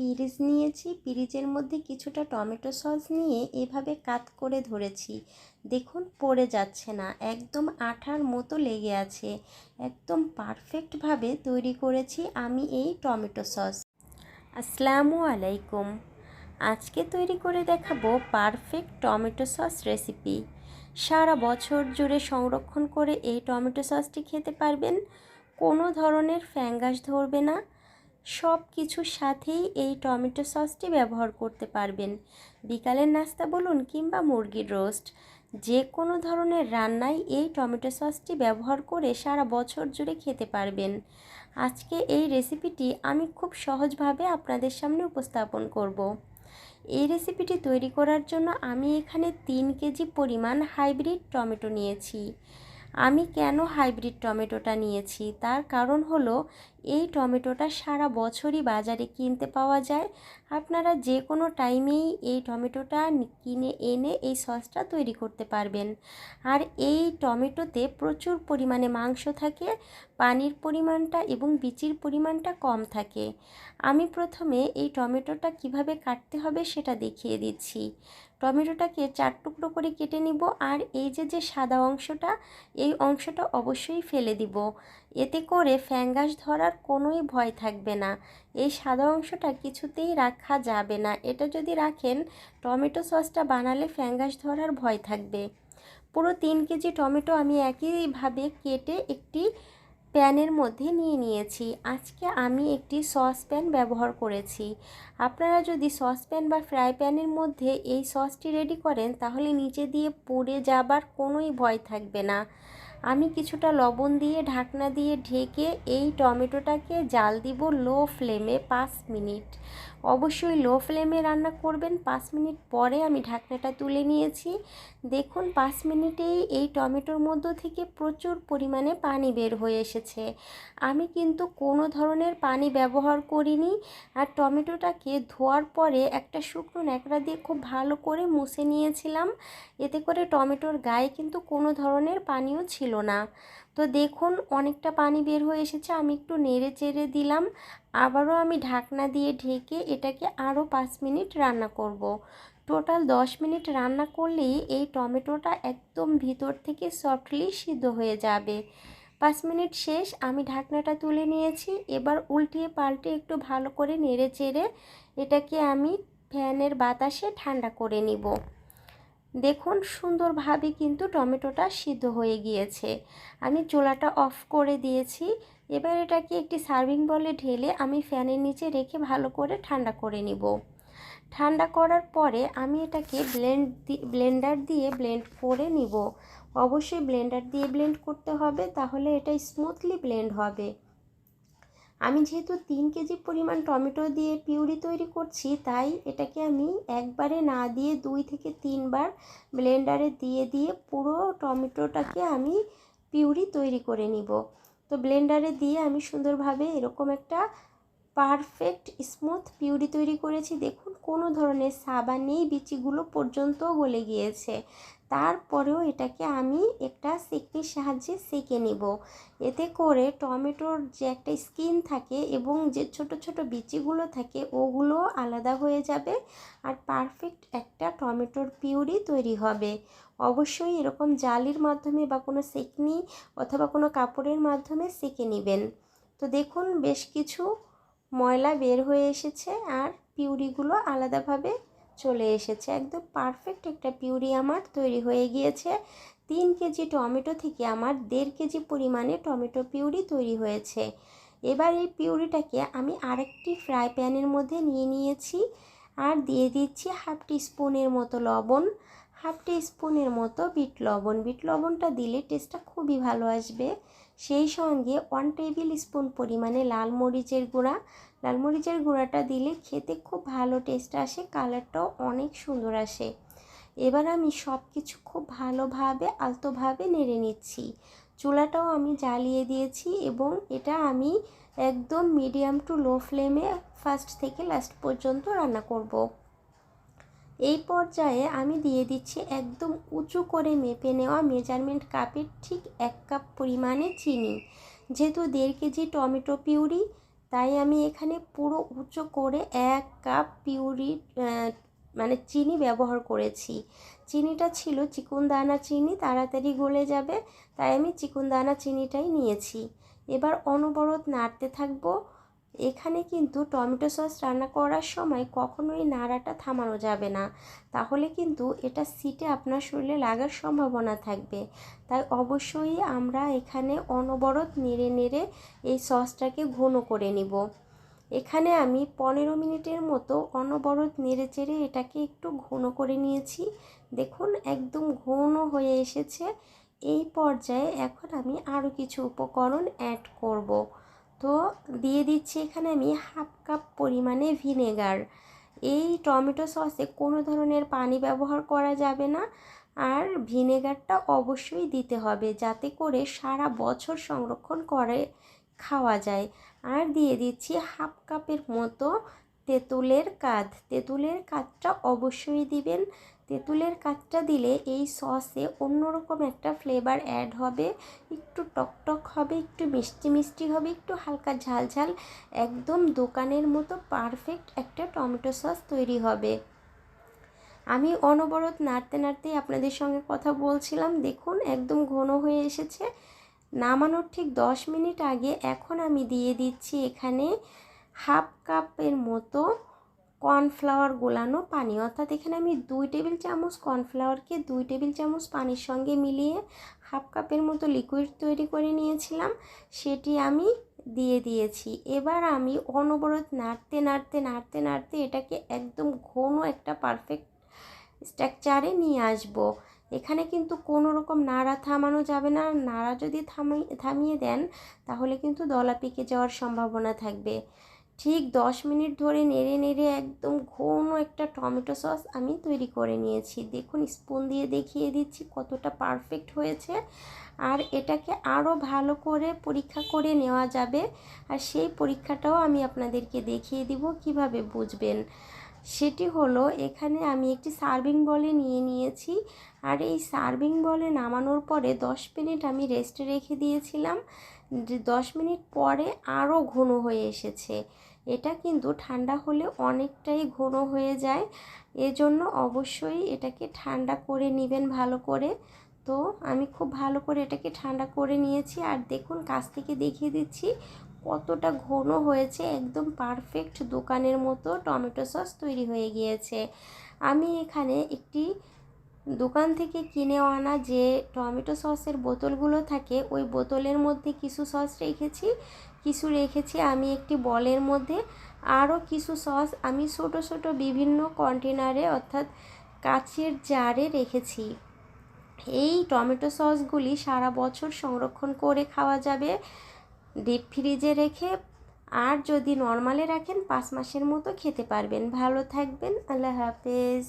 পিরিজ নিয়েছি। পিরিজের মধ্যে কিছুটা টমেটো সস নিয়ে এভাবে কাত করে ধরেছি। দেখুন, পড়ে যাচ্ছে না। একদম আঠার মতো লেগে আছে। একদম পারফেক্টভাবে তৈরি করেছি আমি এই টমেটো সস। আসসালামু আলাইকুম। আজকে তৈরি করে দেখাবো পারফেক্ট টমেটো সস রেসিপি সারা বছর জুড়ে সংরক্ষণ করে এই টমেটো সসটি খেতে পারবেন। কোনো ধরনের ফ্যাঙ্গাস ধরবে না। সব কিছুর সাথেই এই টমেটো সসটি ব্যবহার করতে পারবেন। বিকালের নাস্তা বলুন কিংবা মুরগির রোস্ট যে কোনো ধরনের রান্নায় এই টমেটো সসটি ব্যবহার করে সারা বছর জুড়ে খেতে পারবেন। আজকে এই রেসিপিটি আমি খুব সহজভাবে আপনাদের সামনে উপস্থাপন করব। এই রেসিপিটি তৈরি করার জন্য আমি এখানে তিন কেজি পরিমাণ হাইব্রিড টমেটো নিয়েছি। আমি কেন হাইব্রিড টমেটোটা নিয়েছি? তার কারণ হলো এই টমেটোটা সারা বছরই বাজারে কিনতে পাওয়া যায়। আপনারা যে কোনো টাইমেই এই টমেটোটা কিনে, এনে এই সসটা তৈরি করতে পারবেন। আর এই টমেটোতে প্রচুর পরিমাণে মাংস থাকে, পানির পরিমাণটা এবং বিচির পরিমাণটা কম থাকে। আমি প্রথমে এই টমেটোটা কীভাবে কাটতে হবে সেটা দেখিয়ে দিচ্ছি। টমেটোটাকে চার টুকরো করে কেটে নিব আর এই যে যে সাদা অংশটা, এই অংশটা অবশ্যই ফেলে দিব। এতে করে ফ্যাঙ্গাস ধরার কোনোই ভয় থাকবে না। এই সাদা অংশটা কিছুতেই রাখা যাবে না। এটা যদি রাখেন, টমেটো সসটা বানালে ফ্যাঙ্গাস ধরার ভয় থাকবে। পুরো তিন কেজি টমেটো আমি একইভাবে কেটে একটি প্যানের মধ্যে নিয়ে নিয়েছি। আজকে আমি একটি সসপ্যান ব্যবহার করেছি। আপনারা যদি সসপ্যান বা ফ্রাই প্যানের মধ্যে এই সসটি রেডি করেন, তাহলে নিচে দিয়ে পুড়ে যাবার কোনোই ভয় থাকবে না। আমি কিছুটা লবণ দিয়ে ঢাকনা দিয়ে ঢেকে এই টমেটোটাকে জাল দিব লো ফ্লেমে পাঁচ মিনিট। অবশ্যই লো ফ্লেমে রান্না করবেন। পাঁচ মিনিট পরে আমি ঢাকনাটা তুলে নিয়েছি। দেখুন, পাঁচ মিনিটেই এই টমেটোর মধ্য থেকে প্রচুর পরিমাণে পানি বের হয়ে এসেছে। আমি কিন্তু কোনো ধরনের পানি ব্যবহার করিনি আর টমেটোটাকে ধোয়ার পরে একটা শুকনো ন্যাকড়া দিয়ে খুব ভালো করে মুছে নিয়েছিলাম। এতে করে টমেটোর গায়ে কিন্তু কোনো ধরনের পানিও ছিল না। তো দেখুন, অনেকটা পানি বের হয়ে এসেছে, আমি একটু নেড়ে চেড়ে দিলাম। আবারও আমি ঢাকনা দিয়ে ঢেকে এটাকে আরও পাঁচ মিনিট রান্না করব। টোটাল দশ মিনিট রান্না করলেই এই টমেটোটা একদম ভিতর থেকে সফটলি সিদ্ধ হয়ে যাবে। পাঁচ মিনিট শেষ, আমি ঢাকনাটা তুলে নিয়েছি। এবার উল্টিয়ে পাল্টে একটু ভালো করে নেড়ে চেড়ে এটাকে আমি ফ্যানের বাতাসে ঠান্ডা করে নিব। দেখুন, সুন্দরভাবে কিন্তু টমেটোটা সিদ্ধ হয়ে গিয়েছে। আমি চোলাটা অফ করে দিয়েছি। এবার এটাকে একটি সার্ভিং বলে ঢেলে আমি ফ্যানের নিচে রেখে ভালো করে ঠান্ডা করে নিব। ঠান্ডা করার পরে আমি এটাকে ব্লেন্ড ব্লেন্ডার দিয়ে ব্লেন্ড করে নিব। অবশ্যই ব্লেন্ডার দিয়ে ব্লেন্ড করতে হবে, তাহলে এটা স্মুথলি ব্লেন্ড হবে। আমি যেহেতু তিন কেজি পরিমাণ টমেটো দিয়ে পিউরি তৈরি করছি, তাই এটাকে আমি একবারে না দিয়ে দুই থেকে তিনবার ব্লেন্ডারে দিয়ে দিয়ে পুরো টমেটোটাকে আমি পিউরি তৈরি করে নিব। তো ব্লেন্ডারে দিয়ে আমি সুন্দরভাবে এরকম একটা পারফেক্ট স্মুথ পিউরি তৈরি করেছি। দেখুন, কোনো ধরনের সাবা নেই, বিচিগুলো পর্যন্ত গলে গিয়েছে। তারপরেও এটাকে আমি একটা সেকনির সাহায্যে সেকে নিব। এতে করে টমেটোর যে একটা স্কিন থাকে এবং যে ছোট ছোট বিচিগুলো থাকে, ওগুলো আলাদা হয়ে যাবে আর পারফেক্ট একটা টমেটোর পিউরি তৈরি হবে। অবশ্যই এরকম জালির মাধ্যমে বা কোনো সেকনি অথবা কোনো কাপড়ের মাধ্যমে সেকে নেবেন। তো দেখুন, বেশ কিছু ময়লা বের হয়ে এসেছে আর পিউরিগুলো আলাদাভাবে চলে এসেছে। একদম পারফেক্ট একটা পিউরি আমার তৈরি হয়ে গিয়েছে। তিন কেজি টমেটো থেকে আমার দেড় কেজি পরিমাণে টমেটো পিউরি তৈরি হয়েছে। এবার এই পিউরিটাকে আমি আরেকটি ফ্রাই প্যানের মধ্যে নিয়ে নিয়েছি আর দিয়ে দিচ্ছি হাফ টি স্পুনের মতো লবণ হাফ টি স্পুনের মতো বিট লবণ। বিট লবণটা দিলে টেস্টটা খুবই ভালো আসবে। সেই সঙ্গে ওয়ান টেবিল স্পুন পরিমাণে লাল মরিচের গুঁড়া। লাল মরিচের গুঁড়াটা দিলে খেতে খুব ভালো টেস্ট আসে কালারটাও অনেক সুন্দর আসে। এবার আমি সব কিছু খুব ভালোভাবে, আলতোভাবে নেড়ে নিচ্ছি। চুলাটাও আমি জ্বালিয়ে দিয়েছি এবং এটা আমি একদম মিডিয়াম টু লো ফ্লেমে ফার্স্ট থেকে লাস্ট পর্যন্ত রান্না করব। এই পর্যায়ে আমি দিয়ে দিচ্ছি একদম উঁচু করে মেপে নেওয়া মেজারমেন্ট কাপের ঠিক এক কাপ পরিমাণে চিনি। যেহেতু দেড় কেজি টমেটো পিউরি, তাই আমি এখানে পুরো উঁচু করে এক কাপ পিউরি মানে চিনি ব্যবহার করেছি। চিনিটা ছিল চিকুনদানা চিনি, তাড়াতাড়ি গলে যাবে, তাই আমি চিকুনদানা চিনিটাই নিয়েছি। এবার অনবরত নাড়তে থাকব। এখানে কিন্তু টমেটো সস রান্না করার সময় কখনোই নাড়াটা থামানো যাবে না। তাহলে কিন্তু এটা সিটে আপনার শরীরে লাগার সম্ভাবনা থাকবে। তাই অবশ্যই আমরা এখানে অনবরত নেড়ে নেড়ে এই সসটাকে ঘন করে নিব। এখানে আমি পনেরো মিনিটের মতো অনবরত নেড়ে চেড়ে এটাকে একটু ঘন করে নিয়েছি। দেখুন, একদম ঘন হয়ে এসেছে। এই পর্যায়ে এখন আমি আরও কিছু উপকরণ অ্যাড করব। তো দিয়ে দিচ্ছি এখানে আমি হাফ কাপ পরিমাণে ভিনেগার। এই টমেটো সসে কোনো ধরনের পানি ব্যবহার করা যাবে না। আর ভিনেগারটা অবশ্যই দিতে হবে যাতে করে সারা বছর সংরক্ষণ করে খাওয়া যায়। আর দিয়ে দিচ্ছি হাফ কাপের মতো তেঁতুলের কাঁধ। তেঁতুলের কাঠটা অবশ্যই দিবেন। তেঁতুলের কাঠটা দিলে এই সসে অন্যরকম একটা ফ্লেভার অ্যাড হবে। একটু টকটক হবে, একটু মিষ্টি মিষ্টি হবে, একটু হালকা ঝাল ঝাল। একদম দোকানের মতো পারফেক্ট একটা টমেটো সস তৈরি হবে। আমি অনবরত নাড়তে নাড়তেই আপনাদের সঙ্গে কথা বলছিলাম। দেখুন, একদম ঘন হয়ে এসেছে। নামানোর ঠিক দশ মিনিট আগে এখন আমি দিয়ে দিচ্ছি এখানে হাফ কাপের মতো কর্নফ্লাওয়ার গোলানো পানি। অর্থাৎ এখানে আমি দুই টেবিল চামচ কর্নফ্লাওয়ারকে দুই টেবিল চামচ পানির সঙ্গে মিলিয়ে হাফ কাপের মতো লিকুইড তৈরি করে নিয়েছিলাম। সেটি আমি দিয়ে দিয়েছি। এবার আমি অনবরত নাড়তে নাড়তে নাড়তে নাড়তে এটাকে একদম ঘন একটা পারফেক্ট স্ট্রাকচারে নিয়ে আসব। এখানে কিন্তু কোনো রকম নাড়া থামানো যাবে না। নাড়া যদি থামিয়ে থামিয়ে দেন তাহলে কিন্তু দলা পেকে যাওয়ার সম্ভাবনা থাকবে। ঠিক দশ মিনিট ধরে নেড়ে নেড়ে একদম ঘন একটা টমেটো সস আমি তৈরি করে নিয়েছি। দেখুন স্পুন দিয়ে দেখিয়ে দিচ্ছি কতটা পারফেক্ট হয়েছে। আর এটাকে আরও ভালো করে পরীক্ষা করে নেওয়া যাবে। আর সেই পরীক্ষাটাও আমি আপনাদেরকে দেখিয়ে দিব কীভাবে বুঝবেন। সেটি হলো, এখানে আমি একটি সার্ভিং বলে নিয়ে নিয়েছি। আর এই সার্ভিং বলে নামানোর পরে দশ মিনিট আমি রেস্টে রেখে দিয়েছিলাম। দশ মিনিট পরে আরও ঘন হয়ে এসেছে। এটা কিন্তু ঠান্ডা হলে অনেকটাই ঘন হয়ে যায়। এজন্য অবশ্যই এটাকে ঠান্ডা করে নেবেন ভালো করে। তো আমি খুব ভালো করে এটাকে ঠান্ডা করে নিয়েছি। আর দেখুন, কাছ থেকে দেখিয়ে দিচ্ছি কতটা ঘন হয়েছে। একদম পারফেক্ট দোকানের মতো টমেটো সস তৈরি হয়ে গিয়েছে। আমি এখানে একটি দোকান থেকে কিনে আনা যে টমেটো সসের বোতলগুলো থাকে, ওই বোতলের মধ্যে কিছু সস রেখেছি। কিছু রেখেছি, আমি একটি বলের মধ্যে। আরও কিছু সস আমি ছোট ছোট বিভিন্ন কন্টেনারে অর্থাৎ কাচের জারে রেখেছি। এই টমেটো সসগুলি সারা বছর সংরক্ষণ করে খাওয়া যাবে। ডিপ ফ্রিজে রেখে, আর যদি নর্মালে রাখেন, পাঁচ মাসের মতো খেতে পারবেন। ভালো থাকবেন, আল্লাহ হাফেজ।